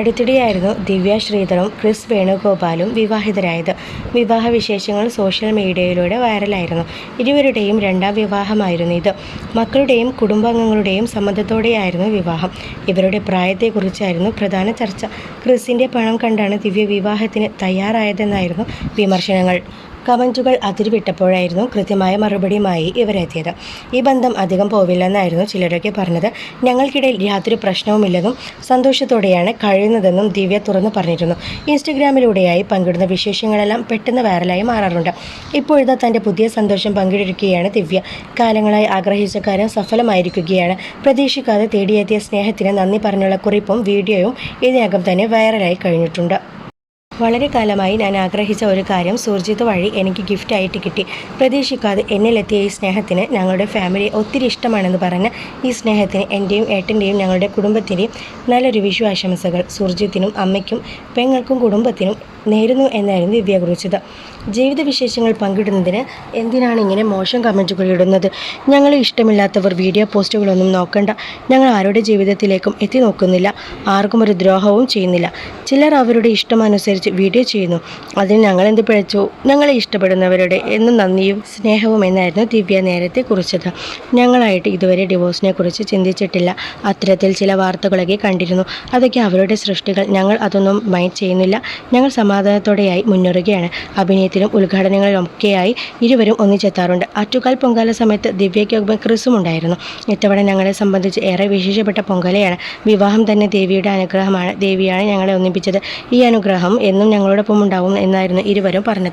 അടുത്തിടെയായിരുന്നു ദിവ്യ ശ്രീധറും Chris വേണുഗോപാലും വിവാഹിതരായത്. വിവാഹ വിശേഷങ്ങൾ social മീഡിയയിലൂടെ വൈറലായിരുന്നു. ഇരുവരുടെയും രണ്ടാം വിവാഹമായിരുന്നു ഇത്. മക്കളുടെയും കുടുംബാംഗങ്ങളുടെയും സമ്മതത്തോടെയായിരുന്നു വിവാഹം. ഇവരുടെ പ്രായത്തെക്കുറിച്ചായിരുന്നു പ്രധാന ചർച്ച. ക്രിസിന്റെ പണം കണ്ടാണ് ദിവ്യ വിവാഹത്തിന് തയ്യാറായതെന്നായിരുന്നു വിമർശനങ്ങൾ. കമന്റുകൾ അതിരുവിട്ടപ്പോഴായിരുന്നു കൃത്യമായ മറുപടിയുമായി ഇവരെത്തിയത്. ഈ ബന്ധം അധികം പോവില്ലെന്നായിരുന്നു ചിലരൊക്കെ പറഞ്ഞത്. ഞങ്ങൾക്കിടയിൽ യാതൊരു പ്രശ്നവുമില്ലെന്നും സന്തോഷത്തോടെയാണ് കഴിയുന്നതെന്നും ദിവ്യ തുറന്നു പറഞ്ഞിരുന്നു. ഇൻസ്റ്റഗ്രാമിലൂടെയായി പങ്കിടുന്ന വിശേഷങ്ങളെല്ലാം പെട്ടെന്ന് വൈറലായി മാറാറുണ്ട്. ഇപ്പോഴത്തെ തന്റെ പുതിയ സന്തോഷം പങ്കിടിക്കുകയാണ് ദിവ്യ. കാലങ്ങളായി ആഗ്രഹിച്ച കാര്യം സഫലമായിരിക്കുകയാണ്. പ്രതീക്ഷിക്കാതെ തേടിയെത്തിയ സ്നേഹത്തിന് നന്ദി പറഞ്ഞുള്ള കുറിപ്പും വീഡിയോയും ഇതിനകം തന്നെ വൈറലായി കഴിഞ്ഞിട്ടുണ്ട്. വളരെ കാലമായി ഞാൻ ആഗ്രഹിച്ച ഒരു കാര്യം സൂർജിത് വഴി എനിക്ക് ഗിഫ്റ്റായിട്ട് കിട്ടി. പ്രതീക്ഷിക്കാതെ എന്നിലെത്തിയ ഈ സ്നേഹത്തിന് ഞങ്ങളുടെ ഫാമിലി ഒത്തിരി ഇഷ്ടമാണെന്ന് പറഞ്ഞ് ഈ സ്നേഹത്തിന് എന്റെയും ഏട്ടന്റെയും ഞങ്ങളുടെ കുടുംബത്തിന്റെയും നല്ലൊരു വിഷു ആശംസകൾ സുർജിത്തിനും അമ്മയ്ക്കും പെങ്ങൾക്കും കുടുംബത്തിനും നേരുന്നു എന്നായിരുന്നു ദിവ്യ കുറിച്ചത്. ജീവിത വിശേഷങ്ങൾ പങ്കിടുന്നതിന് എന്തിനാണ് ഇങ്ങനെ മോശം കമന്റുകൾ ഇടുന്നത്? ഞങ്ങളെ ഇഷ്ടമില്ലാത്തവർ വീഡിയോ പോസ്റ്റുകളൊന്നും നോക്കണ്ട. ഞങ്ങൾ ആരുടെ ജീവിതത്തിലേക്കും എത്തി നോക്കുന്നില്ല. ആർക്കും ഒരു ദ്രോഹവും ചെയ്യുന്നില്ല. ചിലർ അവരുടെ ഇഷ്ടമനുസരിച്ച് വീഡിയോ ചെയ്യുന്നു. അതിന് ഞങ്ങൾ എന്ത് പിഴച്ചു ഞങ്ങളെ ഇഷ്ടപ്പെടുന്നവരുടെ എന്നും നന്ദിയും സ്നേഹവും എന്നായിരുന്നു ദിവ്യ നേരത്തെ കുറിച്ചത്. ഞങ്ങളായിട്ട് ഇതുവരെ ഡിവോഴ്സിനെ കുറിച്ച് ചിന്തിച്ചിട്ടില്ല. അത്തരത്തിൽ ചില വാർത്തകളൊക്കെ കണ്ടിരുന്നു. അതൊക്കെ അവരുടെ സൃഷ്ടികൾ. ഞങ്ങൾ അതൊന്നും മൈൻഡ് ചെയ്യുന്നില്ല. ഞങ്ങൾ സമാധാനത്തോടെയായി മുന്നേറുകയാണ്. അഭിനയത്തിലും ഉദ്ഘാടനങ്ങളിലൊക്കെയായി ഇരുവരും ഒന്നിച്ചെത്താറുണ്ട്. ആറ്റുകാൽ പൊങ്കാല സമയത്ത് ദിവ്യയ്ക്കൊപ്പം ക്രിസും ഉണ്ടായിരുന്നു. ഇത്തവണ ഞങ്ങളെ സംബന്ധിച്ച് ഏറെ വിശേഷപ്പെട്ട പൊങ്കാലയാണ്. വിവാഹം തന്നെ ദേവിയുടെ അനുഗ്രഹമാണ്. ദേവിയാണ് ഞങ്ങളെ ഒന്നിപ്പിച്ചത്. ഈ അനുഗ്രഹം എന്നും ഞങ്ങളോടൊപ്പം ഉണ്ടാവും എന്നായിരുന്നു ഇരുവരും പറഞ്ഞത്.